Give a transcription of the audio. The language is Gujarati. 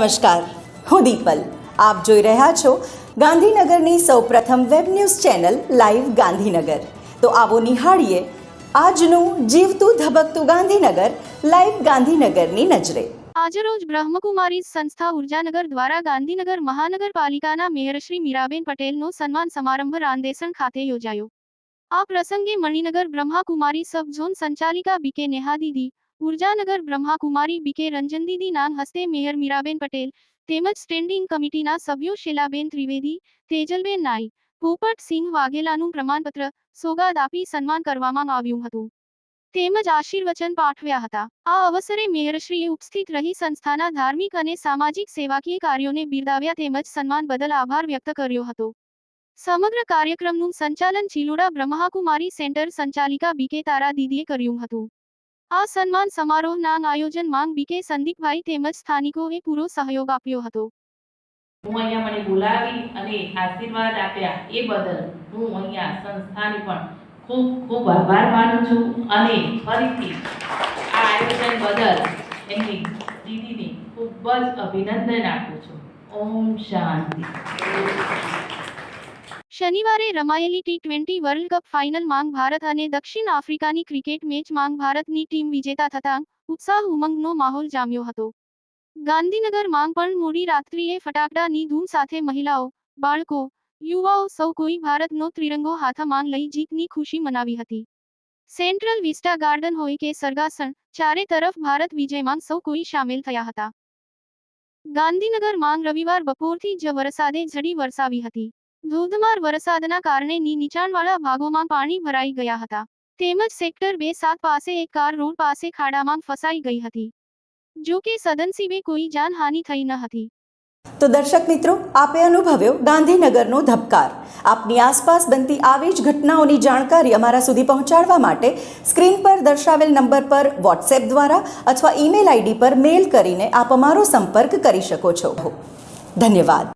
નમસ્કાર, હું દીપલ. આપ જોઈ રહ્યા છો ગાંધીનગરની સૌપ્રથમ web news channel live Gandhinagar. તો આવો નિહાળીએ આજનું જીવતું ધબકતું ગાંધીનગર, લાઈવ ગાંધીનગરની નજરે. આજરોજ બ્રહ્મકુમારી સંસ્થા ઉર્જાનગર દ્વારા ગાંધીનગર મહાનગરપાલિકાના મેયર શ્રી મીરાબેન પટેલનો સન્માન સમારંભ રાંદેસણ ખાતે યોજાયો. આ પ્રસંગે મણિનગર બ્રહ્માકુમારી સબ ઝોન સંચાલિકા બીકે નેહા દીદી ઉર્જાનગર બ્રહ્માકુમારી બીકે રંજન દીદીના હસ્તે મેયર મીરાબેન પટેલ તેમજ સ્ટેન્ડિંગ કમિટીના સભ્યો શેલાબેન ત્રિવેદી, તેજલબેન નાઈ, પોપટ સિંહ વાઘેલાનું પ્રમાણપત્ર સોગાદ આપી સન્માન કરવામાં આવ્યું હતું. તેમજ આશીર્વચન પાઠવ્યા હતા. આ અવસરે મેયરશ્રીએ ઉપસ્થિત રહી સંસ્થાના ધાર્મિક અને સામાજિક સેવાકીય કાર્યોને બિરદાવ્યા તેમજ સન્માન બદલ આભાર વ્યક્ત કર્યો હતો. સમગ્ર કાર્યક્રમનું સંચાલન ચિલોડા બ્રહ્માકુમારી સેન્ટર સંચાલિકા બીકે તારા દીદીએ કર્યું હતું. આ સન્માન સમારોહના આયોજન માંગ બીકે સંદીપભાઈ તેમજ સ્થાનિકોએ પૂરો સહયોગ આપ્યો હતો. હું અહીંયા મને બોલાવી અને આશીર્વાદ આપ્યા એ બદલ હું અહીંયા સંસ્થાને પણ ખૂબ ખૂબ આભાર માનું છું અને ફરીથી આ આયોજન બદલ એમની દીદીને ખૂબ જ અભિનંદન આપું છું. ઓમ શાંતિ. શનિવારે રમાયેલી T twenty World Cup final માંગ ભારત અને દક્ષિણ આફ્રિકાની ક્રિકેટ મેચ માંગ ભારતની ટીમ વિજેતા થતાં ઉત્સાહ ઉમંગનો માહોલ જામ્યો હતો. ગાંધીનગર માંગ પણ મોડી રાત્રિએ ફટાકડાની ધૂમ સાથે મહિલાઓ, બાળકો, યુવાઓ સૌ કોઈ ભારતનો ત્રિરંગો હાથમાં લઈ જીતની ખુશી મનાવી હતી. સેન્ટ્રલ વિસ્ટા ગાર્ડન હોય કે સરગાસણ, ચારે તરફ ભારત વિજયમાં સૌ કોઈ સામેલ થયા હતા. ગાંધીનગર માંગ રવિવાર બપોરથી જ વરસાદે ઝડી વરસાવી હતી. ધોધમાર વરસાદના કારણે નીચાણવાળા ભાગોમાં પાણી ભરાઈ ગયા હતા. તેમજ સેક્ટર બે સાત પાસે એક કાર રોડ પાસે ખાડામાં ફસાઈ ગઈ હતી. જો કે સદનસીબે કોઈ જાનહાનિ થઈ ન હતી. તો દર્શક મિત્રો, આપે અનુભવ્યો ગાંધીનગરનો ધબકાર. આપની આસપાસ બનતી આવી જ ઘટનાઓની જાણકારી અમારા સુધી પહોંચાડવા માટે સ્ક્રીન પર દર્શાવેલ નંબર પર વોટ્સએપ દ્વારા અથવા ઈમેલ આઈડી પર મેલ કરીને આપ અમારો સંપર્ક કરી શકો છો. ધન્યવાદ.